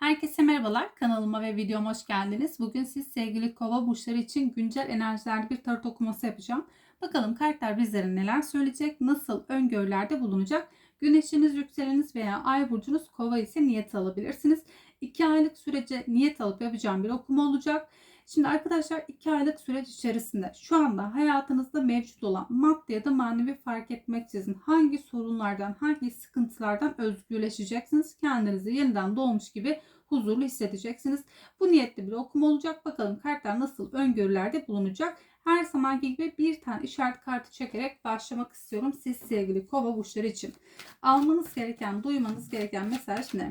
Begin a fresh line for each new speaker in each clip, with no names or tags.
Herkese merhabalar. Kanalıma ve videoma hoş geldiniz. Bugün siz sevgili kova burçları için güncel enerjilerde bir tarot okuması yapacağım. Bakalım kartlar bizlere neler söyleyecek, nasıl öngörülerde bulunacak. Güneşiniz, yükseleniniz veya ay burcunuz kova ise niyet alabilirsiniz. 2 aylık sürece niyet alıp yapacağım bir okuma olacak. Şimdi arkadaşlar 2 aylık süreç içerisinde şu anda hayatınızda mevcut olan maddi ya da manevi fark etmeksizin hangi sorunlardan, hangi sıkıntılardan özgürleşeceksiniz. Kendinizi yeniden doğmuş gibi huzurlu hissedeceksiniz. Bu niyetli bir okuma olacak. Bakalım kartlar nasıl öngörülerde bulunacak. Her zamanki gibi bir tane işaret kartı çekerek başlamak istiyorum. Siz sevgili kova burçları için. Almanız gereken, duymanız gereken mesaj ne?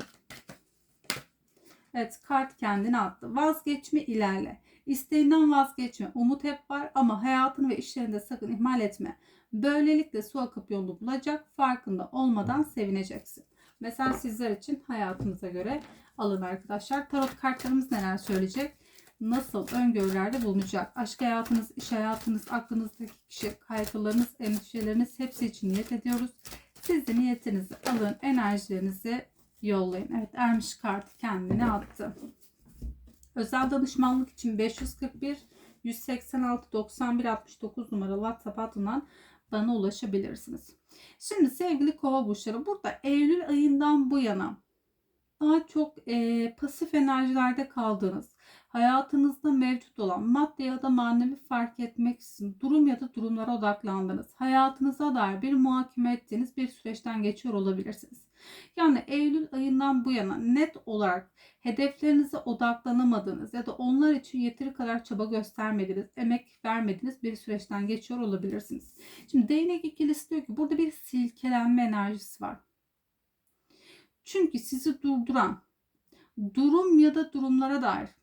Evet kart kendini attı. Vazgeçme ilerle. İsteğinden vazgeçme. Umut hep var ama hayatını ve işlerinde sakın ihmal etme. Böylelikle su akıp yolunu bulacak. Farkında olmadan sevineceksin. Mesela sizler için hayatınıza göre alın arkadaşlar. Tarot kartlarımız neler söyleyecek? Nasıl öngörülerde bulunacak? Aşk hayatınız, iş hayatınız, aklınızdaki kişi, kaygılarınız, endişeleriniz hepsi için niyet ediyoruz. Siz de niyetinizi alın, enerjilerinizi yollayın. Evet Ermiş kartı kendine attı. Özel danışmanlık için 541 186 91 69 numaralı WhatsApp hattından bana ulaşabilirsiniz. Şimdi sevgili kova burçları burada Eylül ayından bu yana daha çok e, pasif enerjilerde kaldığınız, hayatınızda mevcut olan madde ya da manevi fark etmeksizin durum ya da durumlara odaklandınız. Hayatınıza dair bir muhakeme ettiğiniz bir süreçten geçiyor olabilirsiniz. Yani Eylül ayından bu yana net olarak hedeflerinize odaklanamadığınız ya da onlar için yeteri kadar çaba göstermediğiniz, emek vermediğiniz bir süreçten geçiyor olabilirsiniz. Şimdi değnek ikilisi diyor ki burada bir silkelenme enerjisi var. Çünkü sizi durduran durum ya da durumlara dair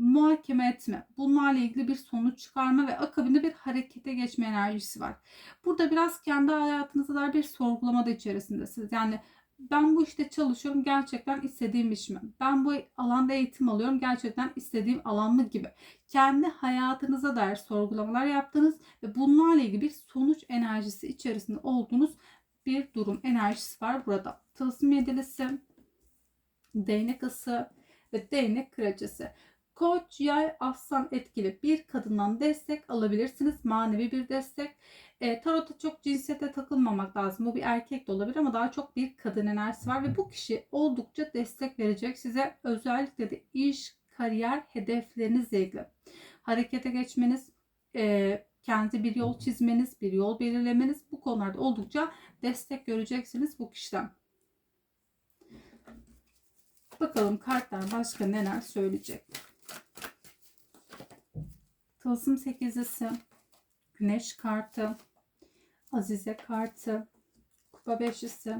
muhakeme etme, bunlarla ilgili bir sonuç çıkarma ve akabinde bir harekete geçme enerjisi var. Burada biraz kendi hayatınıza dair bir sorgulama da içerisindesiniz. Yani ben bu işte çalışıyorum gerçekten istediğim iş mi? Ben bu alanda eğitim alıyorum gerçekten istediğim alan mı gibi. Kendi hayatınıza dair sorgulamalar yaptınız ve bunlarla ilgili bir sonuç enerjisi içerisinde olduğunuz bir durum enerjisi var burada. Tılsım yedilisi, değnek ası ve değnek kraliçesi. Koç, yay, aslan etkili bir kadından destek alabilirsiniz. Manevi bir destek. E, tarota çok cinsiyete takılmamak lazım. Bu bir erkek de olabilir ama daha çok bir kadın enerjisi var ve bu kişi oldukça destek verecek size. Özellikle de iş, kariyer hedeflerinizle ilgili. Harekete geçmeniz, e, kendi bir yol çizmeniz, bir yol belirlemeniz bu konularda oldukça destek göreceksiniz bu kişiden. Bakalım kartlar başka neler söyleyecek. Tılsım sekizlisi, Güneş kartı, Azize kartı, Kupa beşlisi,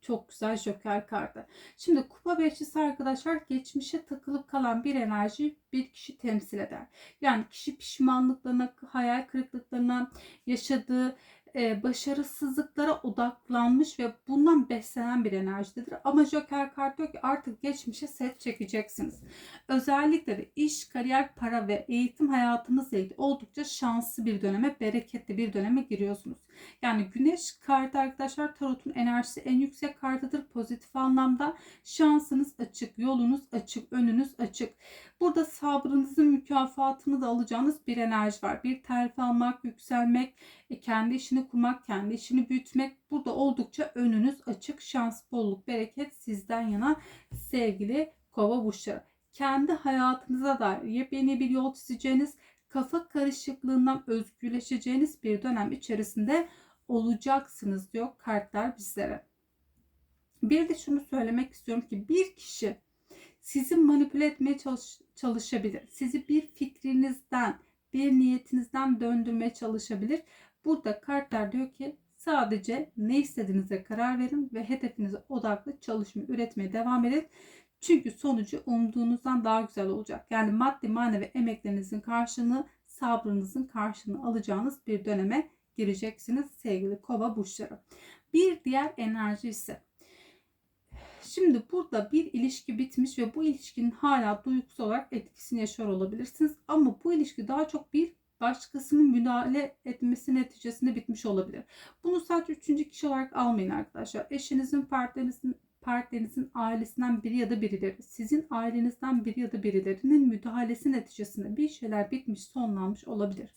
çok güzel joker kartı. Şimdi kupa beşlisi arkadaşlar geçmişe takılıp kalan bir enerji bir kişi temsil eder. Yani kişi pişmanlıklarına, hayal kırıklıklarına, yaşadığı e, başarısızlıklara odaklanmış ve bundan beslenen bir enerjidir. Ama Joker kart diyor ki artık geçmişe set çekeceksiniz. Özellikle de iş, kariyer, para ve eğitim hayatınızla ilgili oldukça şanslı bir döneme, bereketli bir döneme giriyorsunuz. Yani güneş kartı arkadaşlar tarotun enerjisi en yüksek kartıdır pozitif anlamda. Şansınız açık, yolunuz açık, önünüz açık. Burada sabrınızın mükafatını da alacağınız bir enerji var. Bir terfi almak, yükselmek, e, kendi işini kurmak, kendi işini büyütmek. Burada oldukça önünüz açık. Şans, bolluk, bereket sizden yana sevgili kova burçları. Kendi hayatınıza dair yepyeni bir yol çizeceğiniz, kafa karışıklığından özgürleşeceğiniz bir dönem içerisinde olacaksınız diyor kartlar bizlere. Bir de şunu söylemek istiyorum ki bir kişi sizi manipüle etmeye çalış, çalışabilir. Sizi bir fikrinizden, bir niyetinizden döndürmeye çalışabilir. Burada kartlar diyor ki sadece ne istediğinize karar verin ve hedefinize odaklı çalışma, üretmeye devam edin. Çünkü sonucu umduğunuzdan daha güzel olacak. Yani maddi manevi emeklerinizin karşılığını, sabrınızın karşılığını alacağınız bir döneme gireceksiniz sevgili kova burçları. Bir diğer enerji ise Şimdi burada bir ilişki bitmiş ve bu ilişkinin hala duygusal olarak etkisini yaşıyor olabilirsiniz. Ama bu ilişki daha çok bir başkasının müdahale etmesi neticesinde bitmiş olabilir. Bunu sadece üçüncü kişi olarak almayın arkadaşlar. Eşinizin, partnerinizin, partnerinizin ailesinden biri ya da birileri, sizin ailenizden biri ya da birilerinin müdahalesi neticesinde bir şeyler bitmiş, sonlanmış olabilir.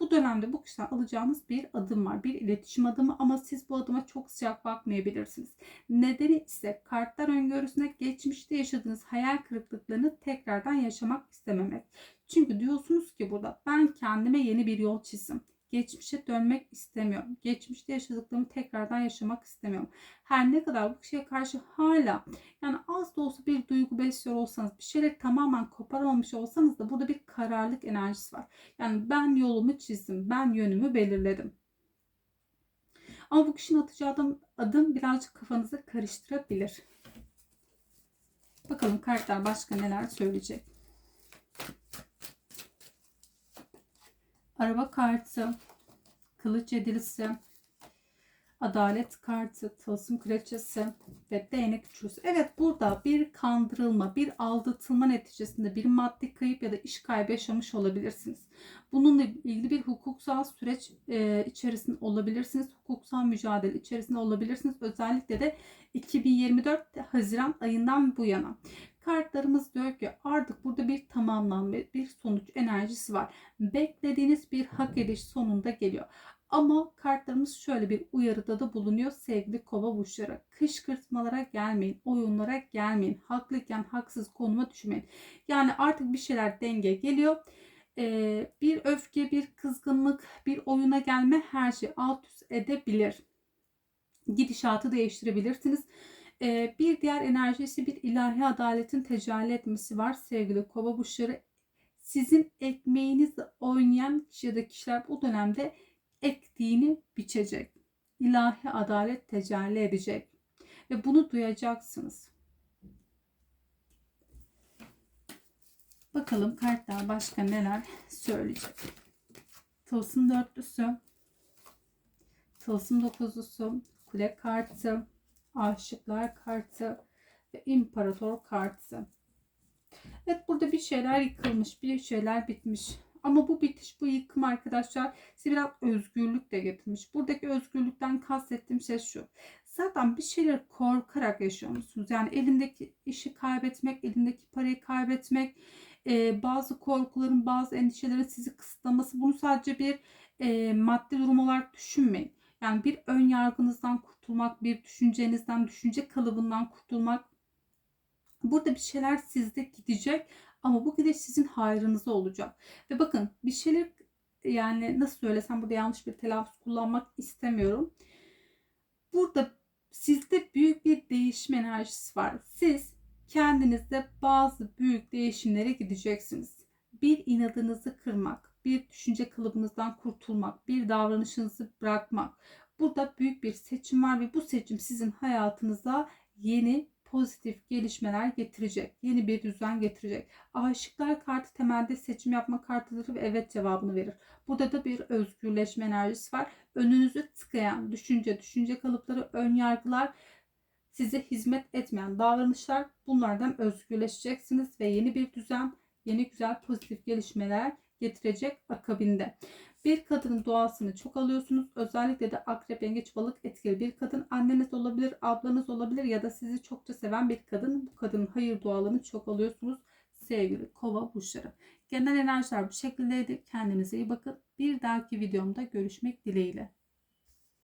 Bu dönemde bu kişiden alacağınız bir adım var. Bir iletişim adımı ama siz bu adıma çok sıcak bakmayabilirsiniz. Nedeni ise kartlar öngörüsünde geçmişte yaşadığınız hayal kırıklıklarını tekrardan yaşamak istememek. Çünkü diyorsunuz ki burada ben kendime yeni bir yol çizdim. Geçmişe dönmek istemiyorum. Geçmişte yaşadıklarımı tekrardan yaşamak istemiyorum. Her ne kadar bu kişiye karşı hala yani az da olsa bir duygu besliyor olsanız, bir şeyleri tamamen koparamamış olsanız da burada bir kararlılık enerjisi var. Yani ben yolumu çizdim, ben yönümü belirledim. Ama bu kişinin atacağı adım, adım birazcık kafanızı karıştırabilir. Bakalım kartlar başka neler söyleyecek. Araba kartı, kılıç yedilisi, adalet kartı, tılsım kraliçesi ve değnek üçlüsü. Evet burada bir kandırılma, bir aldatılma neticesinde bir maddi kayıp ya da iş kaybı yaşamış olabilirsiniz. Bununla ilgili bir hukuksal süreç e, içerisinde olabilirsiniz. Hukuksal mücadele içerisinde olabilirsiniz. Özellikle de 2024 Haziran ayından bu yana. Kartlarımız diyor ki artık burada bir tamamlanma, bir sonuç enerjisi var. Beklediğiniz bir hak ediş sonunda geliyor. Ama kartlarımız şöyle bir uyarıda da bulunuyor sevgili kova burçları. Kışkırtmalara gelmeyin, oyunlara gelmeyin. Haklıyken haksız konuma düşmeyin. Yani artık bir şeyler denge geliyor. Ee, bir öfke, bir kızgınlık, bir oyuna gelme her şey alt üst edebilir. Gidişatı değiştirebilirsiniz. Ee, bir diğer enerji ise bir ilahi adaletin tecelli etmesi var sevgili kova burçları. Sizin ekmeğinizle oynayan kişi ya da kişiler bu dönemde ektiğini biçecek. İlahi adalet tecelli edecek. Ve bunu duyacaksınız. Bakalım kartlar başka neler söyleyecek. Tılsım dörtlüsü, tılsım dokuzlusu, kule kartı, aşıklar kartı ve imparator kartı. Evet burada bir şeyler yıkılmış, bir şeyler bitmiş. Ama bu bitiş, bu yıkım arkadaşlar size biraz özgürlük de getirmiş. Buradaki özgürlükten kastettiğim şey şu. Zaten bir şeyler korkarak yaşıyor musunuz? Yani elindeki işi kaybetmek, elindeki parayı kaybetmek, e, bazı korkuların, bazı endişelerin sizi kısıtlaması. Bunu sadece bir e, maddi durum olarak düşünmeyin. Yani bir ön yargınızdan kurtulmak, bir düşüncenizden, düşünce kalıbından kurtulmak. Burada bir şeyler sizde gidecek ama bu gidiş sizin hayrınıza olacak. Ve bakın bir şeyler yani nasıl söylesem burada yanlış bir telaffuz kullanmak istemiyorum. Burada sizde büyük bir değişim enerjisi var. Siz kendinizde bazı büyük değişimlere gideceksiniz. Bir inadınızı kırmak, bir düşünce kalıbınızdan kurtulmak, bir davranışınızı bırakmak. Burada büyük bir seçim var ve bu seçim sizin hayatınıza yeni pozitif gelişmeler getirecek. Yeni bir düzen getirecek. Aşıklar kartı temelde seçim yapma kartıdır ve evet cevabını verir. Burada da bir özgürleşme enerjisi var. Önünüzü tıkayan düşünce, düşünce kalıpları, ön yargılar, size hizmet etmeyen davranışlar bunlardan özgürleşeceksiniz ve yeni bir düzen, yeni güzel pozitif gelişmeler getirecek akabinde. Bir kadının doğasını çok alıyorsunuz. Özellikle de akrep, yengeç, balık etkili bir kadın. Anneniz olabilir, ablanız olabilir ya da sizi çokça seven bir kadın. Bu kadının hayır dualarını çok alıyorsunuz sevgili kova burçları. Genel enerjiler bu şekildeydi. Kendinize iyi bakın. Bir dahaki videomda görüşmek dileğiyle.